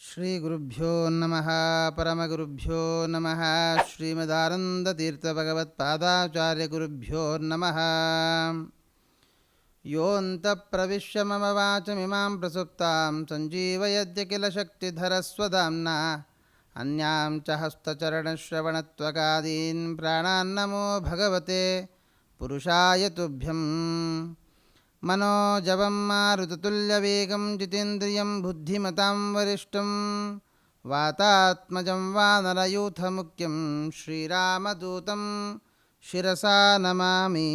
श्रीगुरुभ्यो नमः परमगुरुभ्यो नमः श्रीमदानन्दतीर्थभगवत्पादाचार्यगुरुभ्यो नमः योऽन्तप्रविश्य मम वाचमिमां प्रसुप्तां सञ्जीवयद्य किल शक्तिधरस्वदाम्ना अन्यां च हस्तचरणश्रवणत्वकादीन् प्राणान्नमो भगवते पुरुषाय तुभ्यम् मनोजवं मारुततुल्यवेगं जितेन्द्रियं बुद्धिमतां वरिष्ठं वातात्मजं वानरयूथमुख्यं श्रीरामदूतं शिरसा नमामि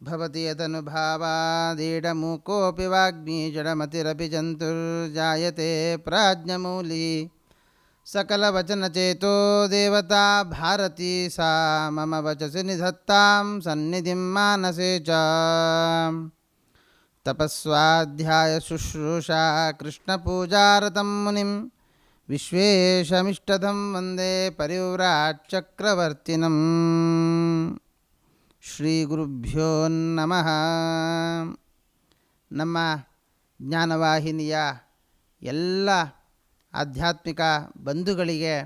भवति यदनुभावादीडमूकोऽपि वाग्मी जडमतिरपि जन्तुर्जायते प्राज्ञमूली सकलवचनचेतो देवता भारती सा मम वचसि निधत्तां सन्निधिं मानसे च तपस्वाध्यायशुश्रूषा कृष्णपूजारतं मुनिं विश्वेशमिष्टदं वन्दे परिव्राट्चक्रवर्तिनम् ಶ್ರೀ ಗುರುಭ್ಯೋ ನಮಃ ನಮ್ಮ ಜ್ಞಾನವಾಹಿನಿಯ ಎಲ್ಲ ಆಧ್ಯಾತ್ಮಿಕ ಬಂಧುಗಳಿಗೆ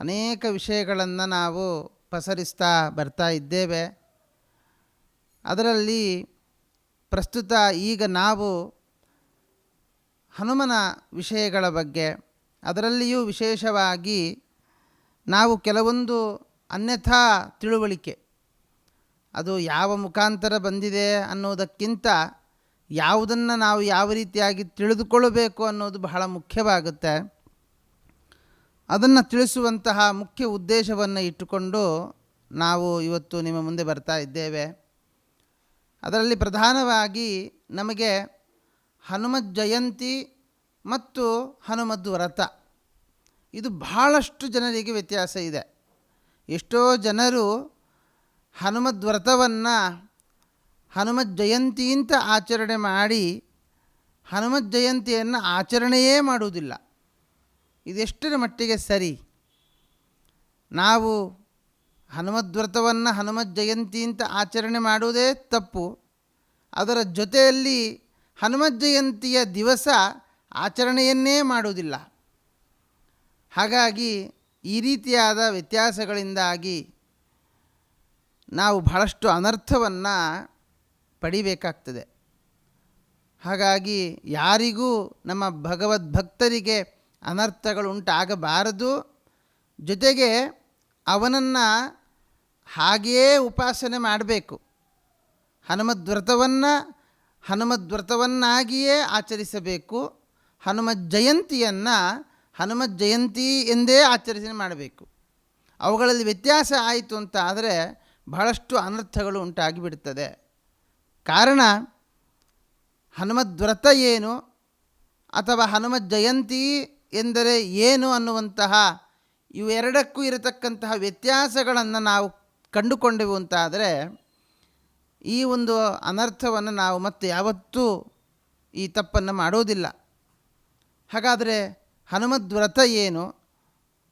ಅನೇಕ ವಿಷಯಗಳನ್ನು ನಾವು ಪಸರಿಸ್ತಾ ಬರ್ತಾ ಇದ್ದೇವೆ. ಅದರಲ್ಲಿ ಪ್ರಸ್ತುತ ಈಗ ನಾವು ಹನುಮನ ವಿಷಯಗಳ ಬಗ್ಗೆ, ಅದರಲ್ಲಿಯೂ ವಿಶೇಷವಾಗಿ ನಾವು ಕೆಲವೊಂದು ಅನ್ಯಥಾ ತಿಳುವಳಿಕೆ, ಅದು ಯಾವ ಮುಖಾಂತರ ಬಂದಿದೆ ಅನ್ನೋದಕ್ಕಿಂತ ಯಾವುದನ್ನು ನಾವು ಯಾವ ರೀತಿಯಾಗಿ ತಿಳಿದುಕೊಳ್ಳಬೇಕು ಅನ್ನೋದು ಬಹಳ ಮುಖ್ಯವಾಗುತ್ತೆ. ಅದನ್ನು ತಿಳಿಸುವಂತಹ ಮುಖ್ಯ ಉದ್ದೇಶವನ್ನು ಇಟ್ಟುಕೊಂಡು ನಾವು ಇವತ್ತು ನಿಮ್ಮ ಮುಂದೆ ಬರ್ತಾ ಇದ್ದೇವೆ. ಅದರಲ್ಲಿ ಪ್ರಧಾನವಾಗಿ ನಮಗೆ ಹನುಮತ್ ಜಯಂತಿ ಮತ್ತು ಹನುಮದ್ ವ್ರತ. ಇದು ಬಹಳಷ್ಟು ಜನರಿಗೆ ವ್ಯತ್ಯಾಸ ಇದೆ. ಎಷ್ಟೋ ಜನರು ಹನುಮದ್ ವ್ರತವನ್ನು ಹನುಮತ್ ಜಯಂತಿ ಅಂತ ಆಚರಣೆ ಮಾಡಿ ಹನುಮತ್ ಜಯಂತಿಯನ್ನು ಆಚರಣೆಯೇ ಮಾಡುವುದಿಲ್ಲ. ಇದೆಷ್ಟರ ಮಟ್ಟಿಗೆ ಸರಿ? ನಾವು ಹನುಮದ್ ವ್ರತವನ್ನು ಹನುಮತ್ ಜಯಂತಿ ಅಂತ ಆಚರಣೆ ಮಾಡುವುದೇ ತಪ್ಪು. ಅದರ ಜೊತೆಯಲ್ಲಿ ಹನುಮತ್ ಜಯಂತಿಯ ದಿವಸ ಆಚರಣೆಯನ್ನೇ ಮಾಡುವುದಿಲ್ಲ. ಹಾಗಾಗಿ ಈ ರೀತಿಯಾದ ವ್ಯತ್ಯಾಸಗಳಿಂದಾಗಿ ನಾವು ಬಹಳಷ್ಟು ಅನರ್ಥವನ್ನು ಪಡಿಬೇಕಾಗ್ತದೆ. ಹಾಗಾಗಿ ಯಾರಿಗೂ ನಮ್ಮ ಭಗವದ್ಭಕ್ತರಿಗೆ ಅನರ್ಥಗಳುಂಟಾಗಬಾರದು ಜೊತೆಗೆ ಅವನನ್ನು ಹಾಗೆಯೇ ಉಪಾಸನೆ ಮಾಡಬೇಕು. ಹನುಮದ್ವ್ರತವನ್ನು, ಹನುಮದ್ವ್ರತವನ್ನಾಗಿಯೇ ಆಚರಿಸಬೇಕು. ಹನುಮ ಜಯಂತಿಯನ್ನು ಹನುಮ ಜಯಂತಿ ಎಂದೇ ಆಚರಿಸಣೆ ಮಾಡಬೇಕು. ಅವುಗಳಲ್ಲಿ ವ್ಯತ್ಯಾಸ ಆಯಿತು ಅಂತ ಆದರೆ ಬಹಳಷ್ಟು ಅನರ್ಥಗಳು ಉಂಟಾಗಿಬಿಡುತ್ತದೆ ಕಾರಣ ಹನುಮದ್ವ್ರತ ಏನು ಅಥವಾ ಹನುಮ ಜಯಂತಿ ಎಂದರೆ ಏನು ಅನ್ನುವಂತಹ ಇವೆರಡಕ್ಕೂ ಇರತಕ್ಕಂತಹ ವ್ಯತ್ಯಾಸಗಳನ್ನು ನಾವು ಕಂಡುಕೊಂಡೆವು ಅಂತಾದರೆ ಈ ಒಂದು ಅನರ್ಥವನ್ನು ನಾವು ಮತ್ತೆ ಯಾವತ್ತೂ ಈ ತಪ್ಪನ್ನು ಮಾಡೋದಿಲ್ಲ. ಹಾಗಾದರೆ ಹನುಮದ್ವ್ರತ ಏನು?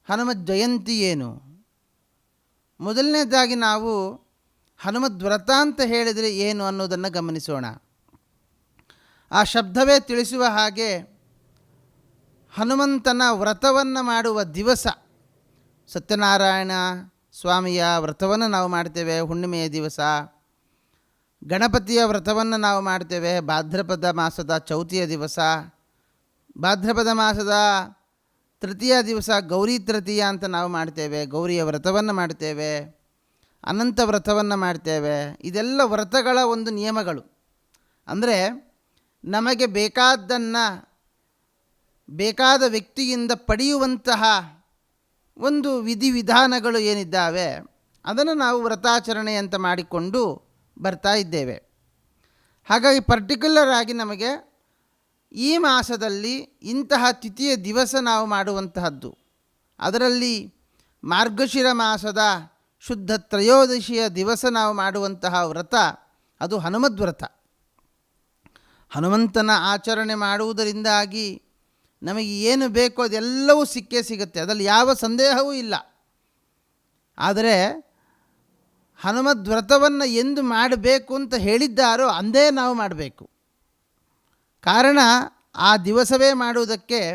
ಹನುಮ ಜಯಂತಿ ಏನು? ಮೊದಲನೇದಾಗಿ ನಾವು ಹನುಮದ್ವ್ರತ ಅಂತ ಹೇಳಿದರೆ ಏನು ಅನ್ನೋದನ್ನು ಗಮನಿಸೋಣ. ಆ ಶಬ್ದವೇ ತಿಳಿಸುವ ಹಾಗೆ ಹನುಮಂತನ ವ್ರತವನ್ನು ಮಾಡುವ ದಿವಸ ಸತ್ಯನಾರಾಯಣ ಸ್ವಾಮಿಯ ವ್ರತವನ್ನು ನಾವು ಮಾಡ್ತೇವೆ, ಹುಣ್ಣಿಮೆಯ ದಿವಸ. ಗಣಪತಿಯ ವ್ರತವನ್ನು ನಾವು ಮಾಡ್ತೇವೆ, ಭಾದ್ರಪದ ಮಾಸದ ಚೌತಿಯ ದಿವಸ. ಭಾದ್ರಪದ ಮಾಸದ ತೃತೀಯ ದಿವಸ ಗೌರಿ ತೃತೀಯ ಅಂತ ನಾವು ಮಾಡ್ತೇವೆ, ಗೌರಿಯ ವ್ರತವನ್ನು ಮಾಡ್ತೇವೆ. ಅನಂತ ವ್ರತವನ್ನು ಮಾಡ್ತೇವೆ. ಇದೆಲ್ಲ ವ್ರತಗಳ ಒಂದು ನಿಯಮಗಳು. ಅಂದರೆ ನಮಗೆ ಬೇಕಾದ್ದನ್ನು ಬೇಕಾದ ವ್ಯಕ್ತಿಯಿಂದ ಪಡೆಯುವಂತಹ ಒಂದು ವಿಧಿವಿಧಾನಗಳು ಏನಿದ್ದಾವೆ, ಅದನ್ನು ನಾವು ವ್ರತಾಚರಣೆ ಅಂತ ಮಾಡಿಕೊಂಡು ಬರ್ತಾ ಇದ್ದೇವೆ. ಹಾಗಾಗಿ ಪರ್ಟಿಕ್ಯುಲರ್ ಆಗಿ ನಮಗೆ ಈ ಮಾಸದಲ್ಲಿ ಇಂತಹ ತಿಥಿಯ ದಿವಸ ನಾವು ಮಾಡುವಂತಹದ್ದು. ಅದರಲ್ಲಿ ಮಾರ್ಗಶಿರ ಮಾಸದ ಶುದ್ಧ ತ್ರಯೋದಶಿಯ ದಿವಸ ನಾವು ಮಾಡುವಂತಹ ವ್ರತ, ಅದು ಹನುಮದ್ವ್ರತ ಹನುಮಂತನ ಆಚರಣೆ ಮಾಡುವುದರಿಂದಾಗಿ ನಮಗೆ ಏನು ಬೇಕೋ ಅದೆಲ್ಲವೂ ಸಿಕ್ಕೇ ಸಿಗುತ್ತೆ, ಅದರಲ್ಲಿ ಯಾವ ಸಂದೇಹವೂ ಇಲ್ಲ. ಆದರೆ ಹನುಮದ್ ವ್ರತವನ್ನು ಎಂದು ಮಾಡಬೇಕು ಅಂತ ಹೇಳಿದ್ದಾರೋ ಅಂದೇ ನಾವು ಮಾಡಬೇಕು. ಕಾರಣ ಆ ದಿವಸವೇ ಮಾಡುವುದಕ್ಕೆ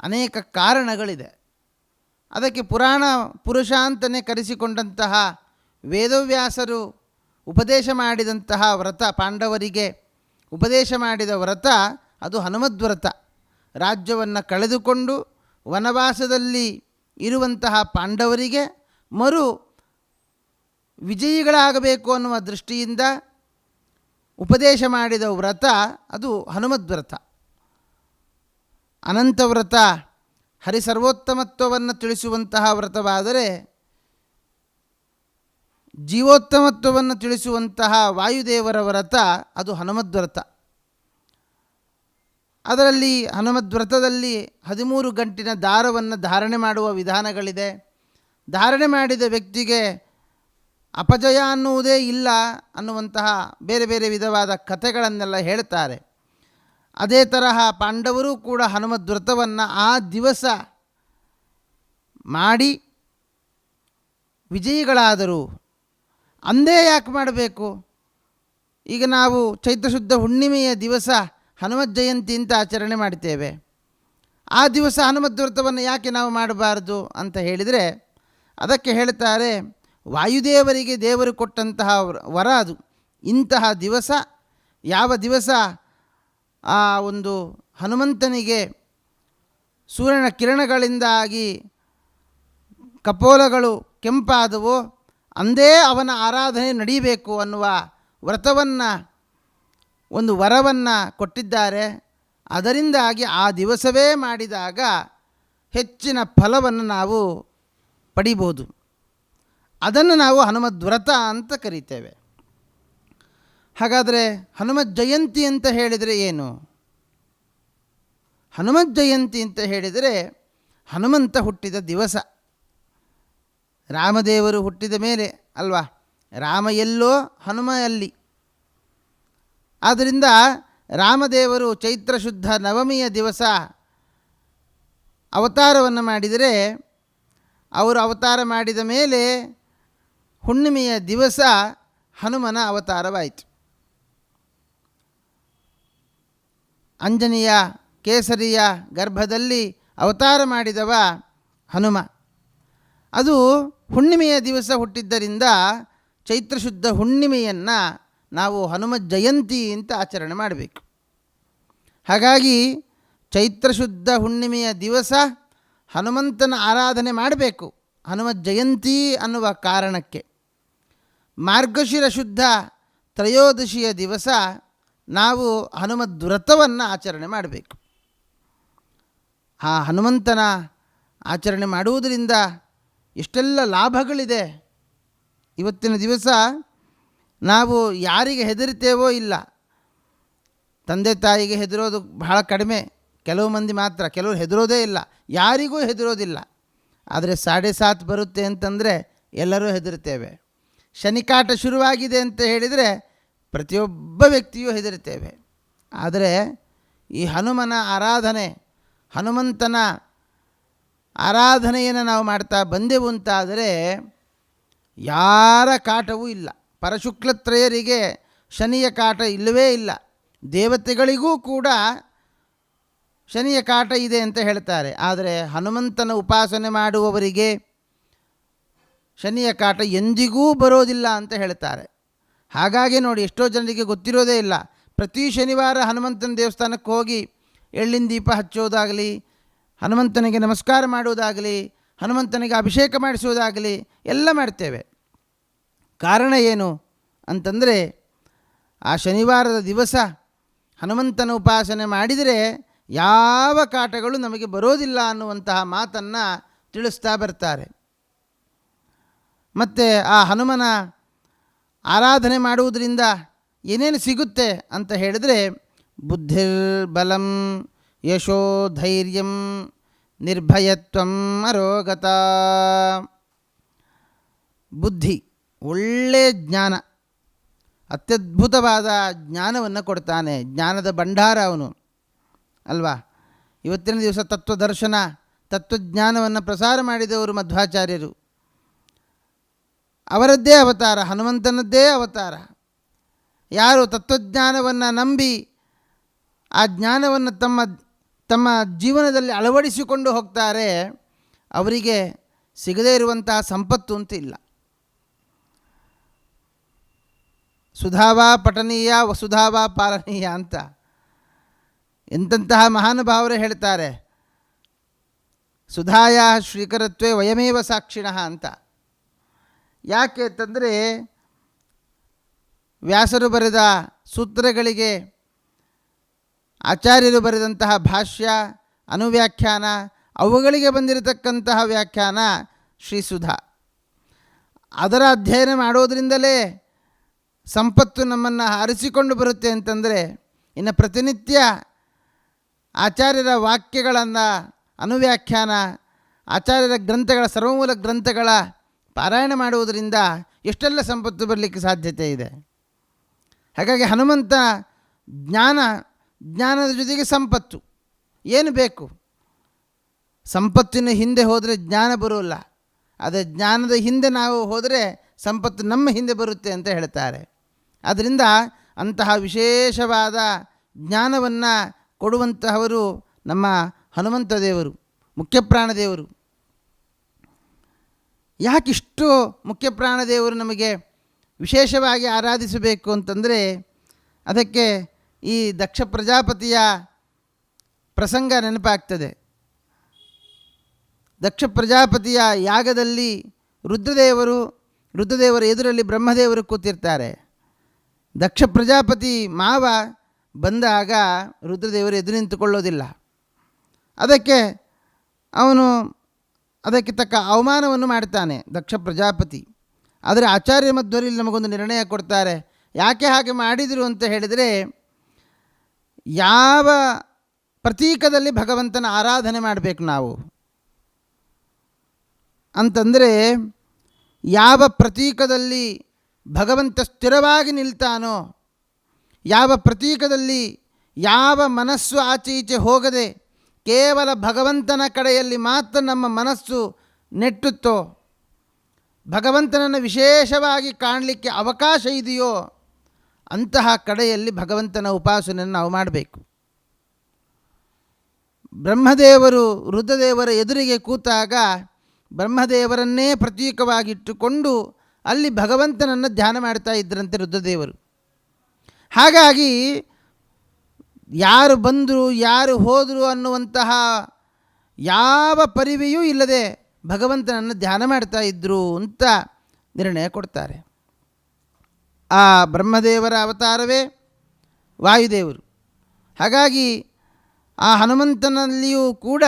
ಅನೇಕ ಕಾರಣಗಳಿದೆ. ಅದಕ್ಕೆ ಪುರಾಣ ಪುರುಷ ಅಂತಲೇ ಕರೆಸಿಕೊಂಡಂತಹ ವೇದವ್ಯಾಸರು ಉಪದೇಶ ಮಾಡಿದಂತಹ ವ್ರತ, ಪಾಂಡವರಿಗೆ ಉಪದೇಶ ಮಾಡಿದ ವ್ರತ ಅದು ಹನುಮದ್ವ್ರತ ರಾಜ್ಯವನ್ನು ಕಳೆದುಕೊಂಡು ವನವಾಸದಲ್ಲಿ ಇರುವಂತಹ ಪಾಂಡವರಿಗೆ ಮರು ವಿಜಯಿಗಳಾಗಬೇಕು ಅನ್ನುವ ದೃಷ್ಟಿಯಿಂದ ಉಪದೇಶ ಮಾಡಿದ ವ್ರತ ಅದು ಹನುಮದ್ವ್ರತ ಅನಂತ ವ್ರತ. ಹರಿಸರ್ವೋತ್ತಮತ್ವವನ್ನು ತಿಳಿಸುವಂತಹ ವ್ರತವಾದರೆ ಜೀವೋತ್ತಮತ್ವವನ್ನು ತಿಳಿಸುವಂತಹ ವಾಯುದೇವರ ವ್ರತ, ಅದು ಹನುಮದ್ವ್ರತ. ಅದರಲ್ಲಿ ಹನುಮದ್ವ್ರತದಲ್ಲಿ ಹದಿಮೂರು ಗಂಟಿನ ದಾರವನ್ನು ಧಾರಣೆ ಮಾಡುವ ವಿಧಾನಗಳಿದೆ. ಧಾರಣೆ ಮಾಡಿದ ವ್ಯಕ್ತಿಗೆ ಅಪಜಯ ಅನ್ನುವುದೇ ಇಲ್ಲ ಅನ್ನುವಂತಹ ಬೇರೆ ಬೇರೆ ವಿಧವಾದ ಕಥೆಗಳನ್ನೆಲ್ಲ ಹೇಳ್ತಾರೆ. ಅದೇ ತರಹ ಪಾಂಡವರು ಕೂಡ ಹನುಮದ್ ಹನುಮದ್ವ್ರತವನ್ನು ಆ ದಿವಸ ಮಾಡಿ ವಿಜಯಿಗಳಾದರು. ಅಂದೇ ಯಾಕೆ ಮಾಡಬೇಕು? ಈಗ ನಾವು ಚೈತ್ರಶುದ್ಧ ಹುಣ್ಣಿಮೆಯ ದಿವಸ ಹನುಮತ್ ಜಯಂತಿ ಅಂತ ಆಚರಣೆ ಮಾಡ್ತೇವೆ. ಆ ದಿವಸ ಹನುಮದ್ ವ್ರತವನ್ನು ಯಾಕೆ ನಾವು ಮಾಡಬಾರ್ದು ಅಂತ ಹೇಳಿದರೆ, ಅದಕ್ಕೆ ಹೇಳ್ತಾರೆ, ವಾಯುದೇವರಿಗೆ ದೇವರು ಕೊಟ್ಟಂತಹ ವರ ಅದು. ಇಂತಹ ದಿವಸ ಯಾವ ದಿವಸ? ಆ ಒಂದು ಹನುಮಂತನಿಗೆ ಸೂರ್ಯನ ಕಿರಣಗಳಿಂದಾಗಿ ಕಪೋಲಗಳು ಕೆಂಪಾದವು. ಅಂದೇ ಅವನ ಆರಾಧನೆ ನಡೀಬೇಕು ಅನ್ನುವ ವ್ರತವನ್ನು, ಒಂದು ವರವನ್ನು ಕೊಟ್ಟಿದ್ದಾರೆ. ಅದರಿಂದಾಗಿ ಆ ದಿವಸವೇ ಮಾಡಿದಾಗ ಹೆಚ್ಚಿನ ಫಲವನ್ನು ನಾವು ಪಡಿಬೋದು. ಅದನ್ನು ನಾವು ಹನುಮದ್ ವ್ರತ ಅಂತ ಕರಿತೇವೆ. ಹಾಗಾದರೆ ಹನುಮತ್ ಜಯಂತಿ ಅಂತ ಹೇಳಿದರೆ ಏನು? ಹನುಮತ್ ಜಯಂತಿ ಅಂತ ಹೇಳಿದರೆ ಹನುಮಂತ ಹುಟ್ಟಿದ ದಿವಸ. ರಾಮದೇವರು ಹುಟ್ಟಿದ ಮೇಲೆ ಅಲ್ವಾ? ರಾಮ ಎಲ್ಲೋ, ಹನುಮ ಅಲ್ಲಿ. ಆದ್ದರಿಂದ ರಾಮದೇವರು ಚೈತ್ರ ಶುದ್ಧ ನವಮಿಯ ದಿವಸ ಅವತಾರವನ್ನು ಮಾಡಿದರೆ ಅವರು ಅವತಾರ ಮಾಡಿದ ಮೇಲೆ ಹುಣ್ಣಿಮೆಯ ದಿವಸ ಹನುಮನ ಅವತಾರವಾಯಿತು. ಅಂಜನಿಯ ಕೇಸರಿಯ ಗರ್ಭದಲ್ಲಿ ಅವತಾರ ಮಾಡಿದವ ಹನುಮ. ಅದು ಹುಣ್ಣಿಮೆಯ ದಿವಸ ಹುಟ್ಟಿದ್ದರಿಂದ ಚೈತ್ರಶುದ್ಧ ಹುಣ್ಣಿಮೆಯನ್ನು ನಾವು ಹನುಮ ಜಯಂತಿ ಅಂತ ಆಚರಣೆ ಮಾಡಬೇಕು. ಹಾಗಾಗಿ ಚೈತ್ರಶುದ್ಧ ಹುಣ್ಣಿಮೆಯ ದಿವಸ ಹನುಮಂತನ ಆರಾಧನೆ ಮಾಡಬೇಕು. ಹನುಮ ಜಯಂತಿ ಅನ್ನುವ ಕಾರಣಕ್ಕೆ. ಮಾರ್ಗಶಿರ ಶುದ್ಧ ತ್ರಯೋದಶಿಯ ದಿವಸ ನಾವು ಹನುಮದ್ ವ್ರತವನ್ನು ಆಚರಣೆ ಮಾಡಬೇಕು. ಆ ಹನುಮಂತನ ಆಚರಣೆ ಮಾಡುವುದರಿಂದ ಎಷ್ಟೆಲ್ಲ ಲಾಭಗಳಿದೆ. ಇವತ್ತಿನ ದಿವಸ ನಾವು ಯಾರಿಗೆ ಹೆದರಿತೇವೋ ಇಲ್ಲ. ತಂದೆ ತಾಯಿಗೆ ಹೆದರೋದು ಬಹಳ ಕಡಿಮೆ. ಕೆಲವು ಮಂದಿ ಮಾತ್ರ, ಕೆಲವರು ಹೆದರೋದೇ ಇಲ್ಲ. ಯಾರಿಗೂ ಹೆದರೋದಿಲ್ಲ. ಆದರೆ ಸಾಡೆ ಸಾತ್ ಬರುತ್ತೆ ಅಂತಂದರೆ ಎಲ್ಲರೂ ಹೆದರುತ್ತೇವೆ. ಶನಿಕಾಟ ಶುರುವಾಗಿದೆ ಅಂತ ಹೇಳಿದರೆ ಪ್ರತಿಯೊಬ್ಬ ವ್ಯಕ್ತಿಯೂ ಹೆದರುತ್ತೇವೆ. ಆದರೆ ಈ ಹನುಮನ ಆರಾಧನೆ, ಹನುಮಂತನ ಆರಾಧನೆಯನ್ನು ನಾವು ಮಾಡ್ತಾ ಬಂದೆವು ಅಂತಾದರೆ ಯಾರ ಕಾಟವೂ ಇಲ್ಲ. ಪರಶುಕ್ಲತ್ರಯರಿಗೆ ಶನಿಯ ಕಾಟ ಇಲ್ಲವೇ ಇಲ್ಲ. ದೇವತೆಗಳಿಗೂ ಕೂಡ ಶನಿಯ ಕಾಟ ಇದೆ ಅಂತ ಹೇಳ್ತಾರೆ. ಆದರೆ ಹನುಮಂತನ ಉಪಾಸನೆ ಮಾಡುವವರಿಗೆ ಶನಿಯ ಕಾಟ ಎಂದಿಗೂ ಬರೋದಿಲ್ಲ ಅಂತ ಹೇಳ್ತಾರೆ. ಹಾಗಾಗಿ ನೋಡಿ ಎಷ್ಟೋ ಜನರಿಗೆ ಗೊತ್ತಿರೋದೇ ಇಲ್ಲ. ಪ್ರತಿ ಶನಿವಾರ ಹನುಮಂತನ ದೇವಸ್ಥಾನಕ್ಕೆ ಹೋಗಿ ಎಳ್ಳಿನ ದೀಪ ಹಚ್ಚೋದಾಗಲಿ, ಹನುಮಂತನಿಗೆ ನಮಸ್ಕಾರ ಮಾಡುವುದಾಗಲಿ, ಹನುಮಂತನಿಗೆ ಅಭಿಷೇಕ ಮಾಡಿಸುವುದಾಗಲಿ ಎಲ್ಲ ಮಾಡ್ತೇವೆ. ಕಾರಣ ಏನು ಅಂತಂದರೆ, ಆ ಶನಿವಾರದ ದಿವಸ ಹನುಮಂತನ ಉಪಾಸನೆ ಮಾಡಿದರೆ ಯಾವ ಕಾಟಗಳು ನಮಗೆ ಬರೋದಿಲ್ಲ ಅನ್ನುವಂತಹ ಮಾತನ್ನು ತಿಳಿಸ್ತಾ ಬರ್ತಾರೆ. ಮತ್ತು ಆ ಹನುಮನ ಆರಾಧನೆ ಮಾಡುವುದರಿಂದ ಏನೇನು ಸಿಗುತ್ತೆ ಅಂತ ಹೇಳಿದರೆ ಬುದ್ಧಿರ್ಬಲಂ ಯಶೋ ಧೈರ್ಯಂ ನಿರ್ಭಯತ್ವಂ ಅರೋಗತ. ಬುದ್ಧಿ ಒಳ್ಳೆಯ ಜ್ಞಾನ, ಅತ್ಯದ್ಭುತವಾದ ಜ್ಞಾನವನ್ನು ಕೊಡ್ತಾನೆ, ಜ್ಞಾನದ ಭಂಡಾರ ಅವನು, ಅಲ್ವಾ? ಇವತ್ತಿನ ದಿವಸ ತತ್ವದರ್ಶನ, ತತ್ವಜ್ಞಾನವನ್ನು ಪ್ರಸಾರ ಮಾಡಿದವರು ಮಧ್ವಾಚಾರ್ಯರು. ಅವರದ್ದೇ ಅವತಾರ, ಹನುಮಂತನದ್ದೇ ಅವತಾರ. ಯಾರು ತತ್ವಜ್ಞಾನವನ್ನು ನಂಬಿ ಆ ಜ್ಞಾನವನ್ನು ತಮ್ಮ ತಮ್ಮ ಜೀವನದಲ್ಲಿ ಅಳವಡಿಸಿಕೊಂಡು ಹೋಗ್ತಾರೆ, ಅವರಿಗೆ ಸಿಗದೇ ಇರುವಂತಹ ಸಂಪತ್ತು ಅಂತ ಇಲ್ಲ. ಸುಧಾವಾ ಪಠನೀಯ, ವಸುಧಾವಾ ಪಾಲನೀಯ ಅಂತ ಎಂತಹ ಮಹಾನುಭಾವರು ಹೇಳ್ತಾರೆ. ಸುಧಾಯ ಶ್ರೀಕರತ್ವೇ ವಯಮೇವ ಸಾಕ್ಷಿಣಃ ಅಂತ. ಯಾಕೆ ಅಂತಂದರೆ ವ್ಯಾಸರು ಬರೆದ ಸೂತ್ರಗಳಿಗೆ ಆಚಾರ್ಯರು ಬರೆದಂತಹ ಭಾಷ್ಯ, ಅನುವ್ಯಾಖ್ಯಾನ, ಅವುಗಳಿಗೆ ಬಂದಿರತಕ್ಕಂತಹ ವ್ಯಾಖ್ಯಾನ ಶ್ರೀಸುಧಾ ಅದರ ಅಧ್ಯಯನ ಮಾಡೋದರಿಂದಲೇ ಸಂಪತ್ತು ನಮ್ಮನ್ನು ಅರಿಸಿಕೊಂಡು ಬರುತ್ತೆ ಅಂತಂದರೆ, ಇನ್ನು ಪ್ರತಿನಿತ್ಯ ಆಚಾರ್ಯರ ವಾಕ್ಯಗಳನ್ನು, ಅನುವ್ಯಾಖ್ಯಾನ, ಆಚಾರ್ಯರ ಗ್ರಂಥಗಳ ಸರ್ವಮೂಲ ಗ್ರಂಥಗಳ ಪಾರಾಯಣ ಮಾಡುವುದರಿಂದ ಎಷ್ಟೆಲ್ಲ ಸಂಪತ್ತು ಬರಲಿಕ್ಕೆ ಸಾಧ್ಯತೆ ಇದೆ? ಹಾಗಾಗಿ ಹನುಮಂತ ಜ್ಞಾನ, ಜ್ಞಾನದ ಜೊತೆಗೆ ಸಂಪತ್ತು. ಏನು ಬೇಕು? ಸಂಪತ್ತಿನ ಹಿಂದೆ ಹೋದರೆ ಜ್ಞಾನ ಬರುವಲ್ಲ ಆದರೆ ಜ್ಞಾನದ ಹಿಂದೆ ನಾವು ಹೋದರೆ ಸಂಪತ್ತು ನಮ್ಮ ಹಿಂದೆ ಬರುತ್ತೆ ಅಂತ ಹೇಳ್ತಾರೆ. ಆದ್ದರಿಂದ ಅಂತಹ ವಿಶೇಷವಾದ ಜ್ಞಾನವನ್ನು ಕೊಡುವಂತಹವರು ನಮ್ಮ ಹನುಮಂತ ದೇವರು, ಮುಖ್ಯಪ್ರಾಣ ದೇವರು. ಯಾಕಿಷ್ಟು ಮುಖ್ಯ ಪ್ರಾಣದೇವರು ನಮಗೆ ವಿಶೇಷವಾಗಿ ಆರಾಧಿಸಬೇಕು ಅಂತಂದರೆ ಅದಕ್ಕೆ ಈ ದಕ್ಷ ಪ್ರಜಾಪತಿಯ ಪ್ರಸಂಗ ನೆನಪಾಗ್ತದೆ. ದಕ್ಷ ಪ್ರಜಾಪತಿಯ ಯಾಗದಲ್ಲಿ ರುದ್ರದೇವರು, ರುದ್ರದೇವರ ಎದುರಲ್ಲಿ ಬ್ರಹ್ಮದೇವರು ಕೂತಿರ್ತಾರೆ. ದಕ್ಷ ಪ್ರಜಾಪತಿ ಮಾವ ಬಂದಾಗ ರುದ್ರದೇವರು ಎದುರು ನಿಂತುಕೊಳ್ಳೋದಿಲ್ಲ. ಅದಕ್ಕೆ ಅವನು ಅದಕ್ಕೆ ತಕ್ಕ ಅವಮಾನವನ್ನು ಮಾಡ್ತಾನೆ ದಕ್ಷ ಪ್ರಜಾಪತಿ. ಆದರೆ ಆಚಾರ್ಯ ಮಧ್ವರಲ್ಲಿ ನಮಗೊಂದು ನಿರ್ಣಯ ಕೊಡ್ತಾರೆ. ಯಾಕೆ ಹಾಗೆ ಮಾಡಿದರು ಅಂತ ಹೇಳಿದರೆ, ಯಾವ ಪ್ರತೀಕದಲ್ಲಿ ಭಗವಂತನ ಆರಾಧನೆ ಮಾಡಬೇಕು ನಾವು? ಅಂತಂದರೆ, ಯಾವ ಪ್ರತೀಕದಲ್ಲಿ ಭಗವಂತ ಸ್ಥಿರವಾಗಿ ನಿಲ್ತಾನೋ, ಯಾವ ಪ್ರತೀಕದಲ್ಲಿ ಯಾವ ಮನಸ್ಸು ಆಚೆ ಈಚೆ ಹೋಗದೆ ಕೇವಲ ಭಗವಂತನ ಕಡೆಯಲ್ಲಿ ಮಾತ್ರ ನಮ್ಮ ಮನಸ್ಸು ನೆಟ್ಟುತ್ತೋ? ಭಗವಂತನನ್ನು ವಿಶೇಷವಾಗಿ ಕಾಣಲಿಕ್ಕೆ ಅವಕಾಶ ಇದೆಯೋ? ಅಂತಹ ಕಡೆಯಲ್ಲಿ ಭಗವಂತನ ಉಪಾಸನೆಯನ್ನು ನಾವು ಮಾಡಬೇಕು. ಬ್ರಹ್ಮದೇವರು ರುದ್ರದೇವರ ಎದುರಿಗೆ ಕೂತಾಗ ಬ್ರಹ್ಮದೇವರನ್ನೇ ಪ್ರತೀಕವಾಗಿಟ್ಟುಕೊಂಡು ಅಲ್ಲಿ ಭಗವಂತನನ್ನು ಧ್ಯಾನ ಮಾಡ್ತಾ ಇದ್ದರಂತೆ ರುದ್ರದೇವರು. ಹಾಗಾಗಿ ಯಾರು ಬಂದರು, ಯಾರು ಹೋದರು ಅನ್ನುವಂತಹ ಯಾವ ಪರಿವೆಯೂ ಇಲ್ಲದೆ ಭಗವಂತನನ್ನು ಧ್ಯಾನ ಮಾಡ್ತಾ ಇದ್ದರು ಅಂತ ನಿರ್ಣಯ ಕೊಡ್ತಾರೆ. ಆ ಬ್ರಹ್ಮದೇವರ ಅವತಾರವೇ ವಾಯುದೇವರು. ಹಾಗಾಗಿ ಆ ಹನುಮಂತನಲ್ಲಿಯೂ ಕೂಡ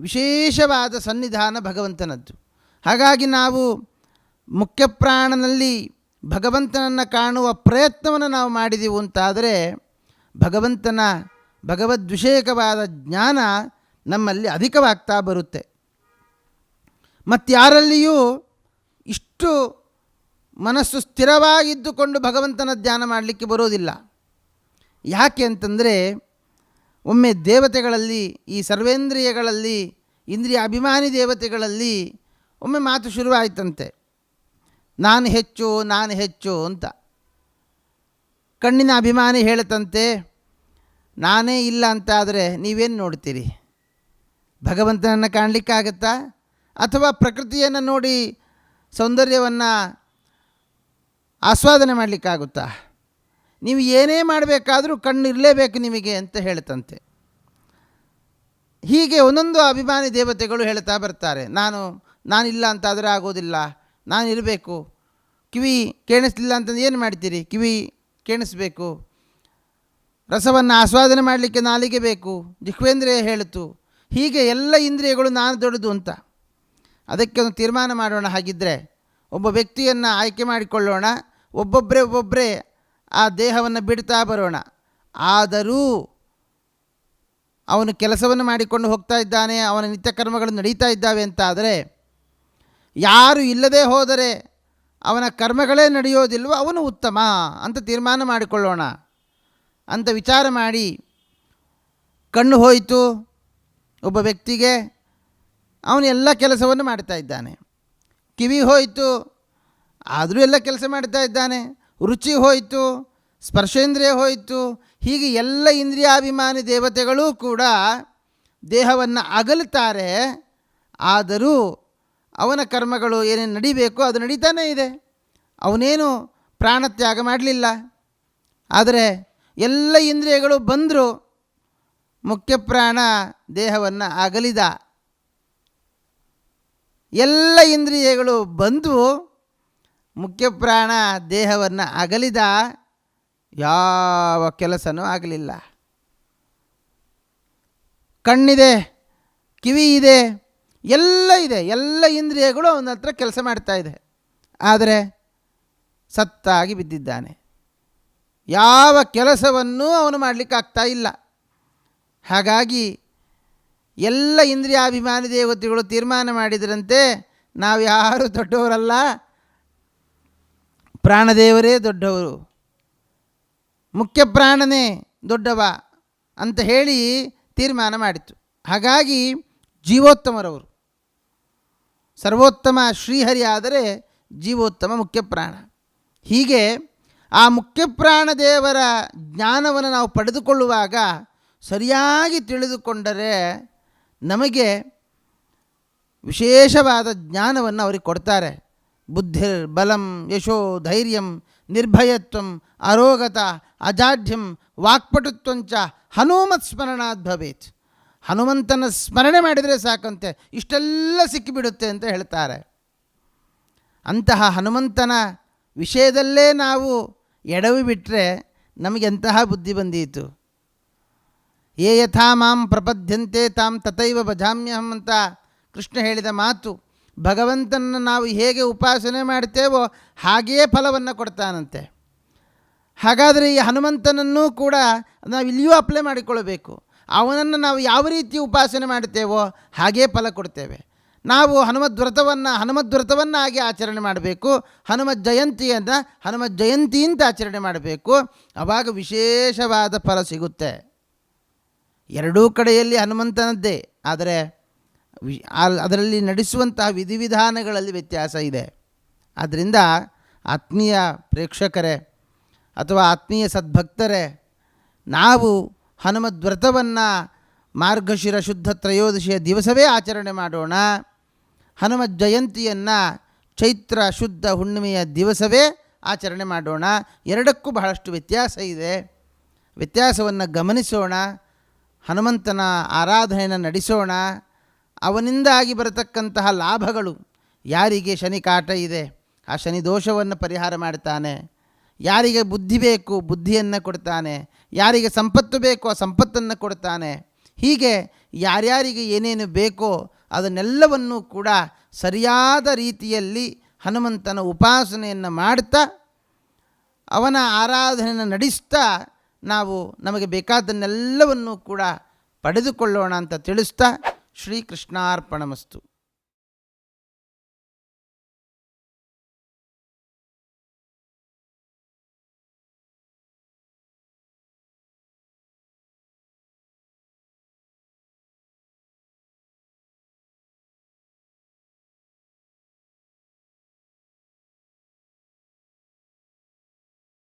ವಿಶೇಷವಾದ ಸನ್ನಿಧಾನ ಭಗವಂತನದ್ದು. ಹಾಗಾಗಿ ನಾವು ಮುಖ್ಯಪ್ರಾಣನಲ್ಲಿ ಭಗವಂತನನ್ನು ಕಾಣುವ ಪ್ರಯತ್ನವನ್ನು ನಾವು ಮಾಡಿದೆವು ಅಂತಾದರೆ ಭಗವಂತನ ಭಗವದ್ವಿಷಯಕವಾದ ಜ್ಞಾನ ನಮ್ಮಲ್ಲಿ ಅಧಿಕವಾಗ್ತಾ ಬರುತ್ತೆ. ಮತ್ತಾರಲ್ಲಿಯೂ ಇಷ್ಟು ಮನಸ್ಸು ಸ್ಥಿರವಾಗಿದ್ದುಕೊಂಡು ಭಗವಂತನ ಧ್ಯಾನ ಮಾಡಲಿಕ್ಕೆ ಬರೋದಿಲ್ಲ. ಯಾಕೆ ಅಂತಂದರೆ ಒಮ್ಮೆ ದೇವತೆಗಳಲ್ಲಿ, ಈ ಸರ್ವೇಂದ್ರಿಯಗಳಲ್ಲಿ, ಇಂದ್ರಿಯ ಅಭಿಮಾನಿ ದೇವತೆಗಳಲ್ಲಿ ಒಮ್ಮೆ ಮಾತು ಶುರುವಾಯಿತಂತೆ. ನಾನು ಹೆಚ್ಚು ನಾನು ಹೆಚ್ಚು ಅಂತ. ಕಣ್ಣಿನ ಅಭಿಮಾನಿ ಹೇಳತಂತೆ ನಾನೇ ಇಲ್ಲ ಅಂತ ಆದರೆ ನೀವೇನು ನೋಡ್ತೀರಿ? ಭಗವಂತನನ್ನು ಕಾಣಲಿಕ್ಕಾಗತ್ತಾ? ಅಥವಾ ಪ್ರಕೃತಿಯನ್ನು ನೋಡಿ ಸೌಂದರ್ಯವನ್ನು ಆಸ್ವಾದನೆ ಮಾಡಲಿಕ್ಕಾಗುತ್ತಾ? ನೀವು ಏನೇ ಮಾಡಬೇಕಾದರೂ ಕಣ್ಣು ಇರಲೇಬೇಕು ನಿಮಗೆ ಅಂತ ಹೇಳ್ತಂತೆ ಹೀಗೆ ಒಂದೊಂದು ಅಭಿಮಾನಿ ದೇವತೆಗಳು ಹೇಳ್ತಾ ಬರ್ತಾರೆ, ನಾನು ನಾನಿಲ್ಲ ಅಂತಾದರೆ ಆಗೋದಿಲ್ಲ, ನಾನು ಇರಬೇಕು, ಕಿವಿ ಕೇಳಿಸ್ಲಿಲ್ಲ ಅಂತಂದು ಏನು ಮಾಡ್ತೀರಿ? ಕಿವಿ ಕೇಳಿಸ್ಬೇಕು ರಸವನ್ನು ಆಸ್ವಾದನೆ ಮಾಡಲಿಕ್ಕೆ ನಾಲಿಗೆ ಬೇಕು. ಜಿಹ್ವೇಂದ್ರಿಯ ಹೇಳಿತು ಹೀಗೆ ಎಲ್ಲ ಇಂದ್ರಿಯಗಳು ನಾನು ದೊಡ್ಡದು ಅಂತ. ಅದಕ್ಕೆ ಒಂದು ತೀರ್ಮಾನ ಮಾಡೋಣ. ಹಾಗಿದ್ದರೆ ಒಬ್ಬ ವ್ಯಕ್ತಿಯನ್ನು ಆಯ್ಕೆ ಮಾಡಿಕೊಳ್ಳೋಣ. ಒಬ್ಬೊಬ್ಬರೇ ಒಬ್ಬೊಬ್ಬರೇ ಆ ದೇಹವನ್ನು ಬಿಡ್ತಾ ಬರೋಣ. ಆದರೂ ಅವನು ಕೆಲಸವನ್ನು ಮಾಡಿಕೊಂಡು ಹೋಗ್ತಾ ಇದ್ದಾನೆ, ಅವನ ನಿತ್ಯ ಕರ್ಮಗಳು ನಡೀತಾ ಇದ್ದಾವೆ ಅಂತಾದರೆ, ಯಾರು ಇಲ್ಲದೆ ಹೋದರೆ ಅವನ ಕರ್ಮಗಳೇ ನಡೆಯೋದಿಲ್ವೋ ಅವನು ಉತ್ತಮ ಅಂತ ತೀರ್ಮಾನ ಮಾಡಿಕೊಳ್ಳೋಣ ಅಂತ ವಿಚಾರ ಮಾಡಿ ಕಣ್ಣು ಹೋಯಿತು. ಒಬ್ಬ ವ್ಯಕ್ತಿಗೆ ಅವನು ಎಲ್ಲ ಕೆಲಸವನ್ನು ಮಾಡ್ತಾ ಇದ್ದಾನೆ. ಕಿವಿ ಹೋಯಿತು, ಆದರೂ ಎಲ್ಲ ಕೆಲಸ ಮಾಡ್ತಾ ಇದ್ದಾನೆ. ರುಚಿ ಹೋಯಿತು, ಸ್ಪರ್ಶೇಂದ್ರಿಯ ಹೋಯಿತು, ಹೀಗೆ ಎಲ್ಲ ಇಂದ್ರಿಯಾಭಿಮಾನಿ ದೇವತೆಗಳೂ ಕೂಡ ದೇಹವನ್ನು ಅಗಲುತ್ತಾರೆ. ಆದರೂ ಅವನ ಕರ್ಮಗಳು ಏನೇನು ನಡಿಬೇಕೋ ಅದು ನಡೀತಾನೇ ಇದೆ. ಅವನೇನು ಪ್ರಾಣತ್ಯಾಗ ಮಾಡಲಿಲ್ಲ. ಆದರೆ ಎಲ್ಲ ಇಂದ್ರಿಯಗಳು ಬಂದರೂ ಮುಖ್ಯ ಪ್ರಾಣ ದೇಹವನ್ನು ಅಗಲಿದ. ಎಲ್ಲ ಇಂದ್ರಿಯಗಳು ಬಂದು ಮುಖ್ಯ ಪ್ರಾಣ ದೇಹವನ್ನು ಅಗಲಿದ. ಯಾವ ಕೆಲಸನೂ ಆಗಲಿಲ್ಲ. ಕಣ್ಣಿದೆ ಕಿವಿ ಇದೆ ಎಲ್ಲ ಇದೆ, ಎಲ್ಲ ಇಂದ್ರಿಯಗಳು ಅವನ ಹತ್ರ ಕೆಲಸ ಮಾಡ್ತಾ ಇದೆ. ಆದರೆ ಸತ್ತಾಗಿ ಬಿದ್ದಿದ್ದಾನೆ. ಯಾವ ಕೆಲಸವನ್ನೂ ಅವನು ಮಾಡಲಿಕ್ಕಾಗ್ತಾ ಇಲ್ಲ. ಹಾಗಾಗಿ ಎಲ್ಲ ಇಂದ್ರಿಯಾಭಿಮಾನಿ ದೇವತೆಗಳು ತೀರ್ಮಾನ ಮಾಡಿದರಂತೆ, ನಾವು ಯಾರು ದೊಡ್ಡವರಲ್ಲ, ಪ್ರಾಣದೇವರೇ ದೊಡ್ಡವರು, ಮುಖ್ಯ ಪ್ರಾಣನೇ ದೊಡ್ಡವ ಅಂತ ಹೇಳಿ ತೀರ್ಮಾನ ಮಾಡಿತು ಹಾಗಾಗಿ ಜೀವೋತ್ತಮರವರು ಸರ್ವೋತ್ತಮ ಶ್ರೀಹರಿ ಆದರೆ ಜೀವೋತ್ತಮ ಮುಖ್ಯ ಪ್ರಾಣ ಹೀಗೆ ಆ ಮುಖ್ಯಪ್ರಾಣ ದೇವರ ಜ್ಞಾನವನ್ನು ನಾವು ಪಡೆದುಕೊಳ್ಳುವಾಗ ಸರಿಯಾಗಿ ತಿಳಿದುಕೊಂಡರೆ ನಮಗೆ ವಿಶೇಷವಾದ ಜ್ಞಾನವನ್ನು ಅವರಿಗೆ ಕೊಡ್ತಾರೆ. ಬುದ್ಧಿರ್ ಬಲಂ ಯಶೋ ಧೈರ್ಯಂ ನಿರ್ಭಯತ್ವಂ ಅರೋಗತ ಅಜಾಢ್ಯಂ ವಾಕ್ಪಟುತ್ವಂಚ ಹನುಮತ್ ಸ್ಮರಣಾದ್ ಭವೇತ್. ಹನುಮಂತನ ಸ್ಮರಣೆ ಮಾಡಿದರೆ ಸಾಕಂತೆ, ಇಷ್ಟೆಲ್ಲ ಸಿಕ್ಕಿಬಿಡುತ್ತೆ ಅಂತ ಹೇಳ್ತಾರೆ. ಅಂತಹ ಹನುಮಂತನ ವಿಷಯದಲ್ಲೇ ನಾವು ಎಡವಿ ಬಿಟ್ಟರೆ ನಮಗೆ ಎಂತಹ ಬುದ್ಧಿ ಬಂದೀತು. ಏ ಯಥಾ ಮಾಂ ಪ್ರಪದ್ಯಂತೆ ತಾಂ ತಥೈವ ಭಜಾಮ್ಯಹಂ ಅಂತ ಕೃಷ್ಣ ಹೇಳಿದ ಮಾತು, ಭಗವಂತನನ್ನು ನಾವು ಹೇಗೆ ಉಪಾಸನೆ ಮಾಡ್ತೇವೋ ಹಾಗೆಯೇ ಫಲವನ್ನು ಕೊಡ್ತಾನಂತೆ. ಹಾಗಾದರೆ ಈ ಹನುಮಂತನನ್ನು ಕೂಡ ನಾವು ಇಲ್ಲಿಯೂ ಅಪ್ಲೈ ಮಾಡಿಕೊಳ್ಳಬೇಕು. ಅವನನ್ನು ನಾವು ಯಾವ ರೀತಿ ಉಪಾಸನೆ ಮಾಡ್ತೇವೋ ಹಾಗೇ ಫಲ ಕೊಡ್ತೇವೆ. ನಾವು ಹನುಮದ್ ವ್ರತವನ್ನು ಹನುಮದ್ ವ್ರತವನ್ನಾಗಿ ಆಚರಣೆ ಮಾಡಬೇಕು. ಹನುಮತ್ ಜಯಂತಿಯನ್ನು ಹನುಮತ್ ಜಯಂತಿ ಅಂತ ಆಚರಣೆ ಮಾಡಬೇಕು. ಅವಾಗ ವಿಶೇಷವಾದ ಫಲ ಸಿಗುತ್ತೆ. ಎರಡೂ ಕಡೆಯಲ್ಲಿ ಹನುಮಂತನದ್ದೇ. ಆದರೆ ಅದರಲ್ಲಿ ನಡೆಸುವಂತಹ ವಿಧಿವಿಧಾನಗಳಲ್ಲಿ ವ್ಯತ್ಯಾಸ ಇದೆ. ಆದ್ದರಿಂದ ಆತ್ಮೀಯ ಪ್ರೇಕ್ಷಕರೇ ಅಥವಾ ಆತ್ಮೀಯ ಸದ್ಭಕ್ತರೇ, ನಾವು ಹನುಮದ್ ವ್ರತವನ್ನು ಮಾರ್ಗಶಿರ ಶುದ್ಧ ತ್ರಯೋದಶಿಯ ದಿವಸವೇ ಆಚರಣೆ ಮಾಡೋಣ. ಹನುಮ ಜಯಂತಿಯನ್ನು ಚೈತ್ರ ಶುದ್ಧ ಹುಣ್ಣಿಮೆಯ ದಿವಸವೇ ಆಚರಣೆ ಮಾಡೋಣ. ಎರಡಕ್ಕೂ ಬಹಳಷ್ಟು ವ್ಯತ್ಯಾಸ ಇದೆ. ವ್ಯತ್ಯಾಸವನ್ನು ಗಮನಿಸೋಣ. ಹನುಮಂತನ ಆರಾಧನೆಯನ್ನು ನಡೆಸೋಣ. ಅವನಿಂದಾಗಿ ಬರತಕ್ಕಂತಹ ಲಾಭಗಳು ಯಾರಿಗೆ ಶನಿ ಕಾಟ ಇದೆ? ಆ ಶನಿ ದೋಷವನ್ನು ಪರಿಹಾರ ಮಾಡ್ತಾನೆ. ಯಾರಿಗೆ ಬುದ್ಧಿ ಬೇಕು ಬುದ್ಧಿಯನ್ನು ಕೊಡ್ತಾನೆ. ಯಾರಿಗೆ ಸಂಪತ್ತು ಬೇಕೋ ಆ ಸಂಪತ್ತನ್ನು ಕೊಡ್ತಾನೆ. ಹೀಗೆ ಯಾರ್ಯಾರಿಗೆ ಏನೇನು ಬೇಕೋ ಅದನ್ನೆಲ್ಲವನ್ನೂ ಕೂಡ ಸರಿಯಾದ ರೀತಿಯಲ್ಲಿ ಹನುಮಂತನ ಉಪಾಸನೆಯನ್ನು ಮಾಡ್ತಾ, ಅವನ ಆರಾಧನೆಯನ್ನು ನಡೆಸ್ತಾ ನಾವು ನಮಗೆ ಬೇಕಾದನ್ನೆಲ್ಲವನ್ನೂ ಕೂಡ ಪಡೆದುಕೊಳ್ಳೋಣ ಅಂತ ತಿಳಿಸ್ತಾ ಶ್ರೀಕೃಷ್ಣಾರ್ಪಣಮಸ್ತು.